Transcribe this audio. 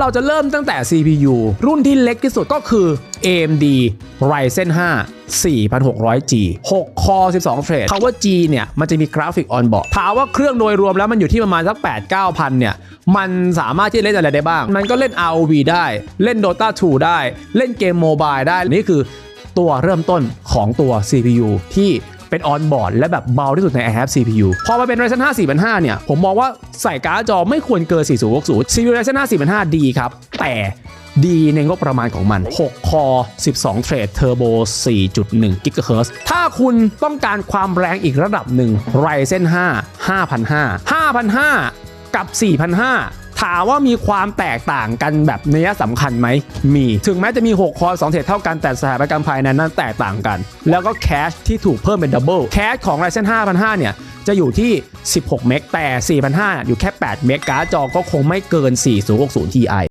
เราจะเริ่มตั้งแต่ CPU รุ่นที่เล็กที่สุดก็คือ AMD Ryzen 5 4600G 6 Core 12 Thread Power G เนี่ย มันจะมีกราฟิกออนบอร์ดถามว่าเครื่องโดยรวมแล้วมันอยู่ที่ประมาณสัก 8 9 พันเนี่ย มันสามารถที่จะเล่นอะไรได้บ้าง มันก็เล่น ROV ได้ เล่น Dota 2 ได้ เล่นเกมโมบายได้ นี่คือตัวเริ่มต้นของตัว CPU ที่ เป็นออนบอร์ดและแบบเบาที่สุดใน i have CPU พอมาเป็น Ryzen 5 4005เนี่ย ผมมองว่าใส่การ์ดจอไม่ควรเกิน 4060 CPU Ryzen 5 4005ดีครับ แต่ดีในงบประมาณของมัน 6 คอ 12 เทรดเทอร์โบ 4.1 GHz ถ้าคุณต้องการความแรงอีกระดับหนึ่ง Ryzen 5 5,500 5,500กับ4,500 ถามว่ามีความแตกต่างกันแบบนัยสำคัญไหมมี ถึงแม้จะมี 6 คอ2เทรดเท่ากันแต่สถาปัตยกรรมภายในนั้นแตกต่างกัน แล้วก็แคชที่ถูกเพิ่มเป็นดับเบิลแคชของไรเซน5,500 เนี่ยจะอยู่ที่ 16 เมกแต่ 4,500 อยู่แค่ 8 เมกการ์ดจอก็คงไม่เกิน 4060 Ti